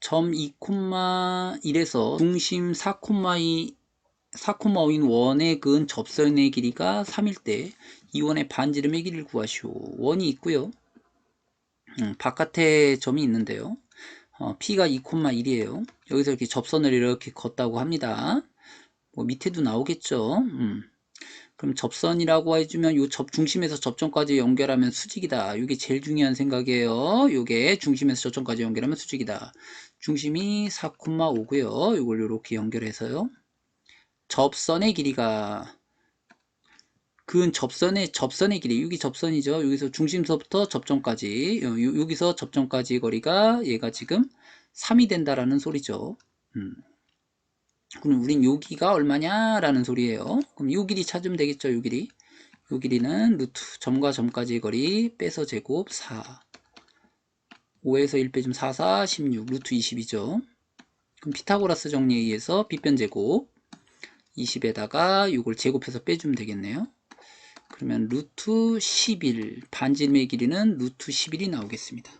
점 2,1에서 중심 4,2 4,5인 원의 근 접선의 길이가 3일 때 이 원의 반지름의 길이를 구하시오. 원이 있고요. 음, 바깥에 점이 있는데요. 어, P가 2,1이에요. 여기서 이렇게 접선을 이렇게 걷다고 합니다. 뭐 밑에도 나오겠죠. 음. 그럼 접선이라고 해주면 요 접, 중심에서 접점까지 연결하면 수직이다. 이게 제일 중요한 생각이에요. 요게 중심에서 접점까지 연결하면 수직이다. 중심이 4,5고요. 이걸 이렇게 연결해서요. 접선의 길이가 근 접선의 접선의 길이 여기 접선이죠. 여기서 중심서부터 접점까지 요, 여기서 접점까지 거리가 얘가 지금 3이 된다라는 소리죠. 음. 그럼 우린 여기가 얼마냐라는 소리예요. 그럼 요 길이 찾으면 되겠죠. 요 길이. 요 길이는 루트 점과 점까지의 거리 빼서 제곱 4 5에서 1 빼주면 4, 4, 16 루트 20이죠. 그럼 피타고라스 정리에 의해서 빗변 제곱 20에다가 이걸 제곱해서 빼주면 되겠네요. 그러면 루트 11 반지름의 길이는 루트 11이 나오겠습니다.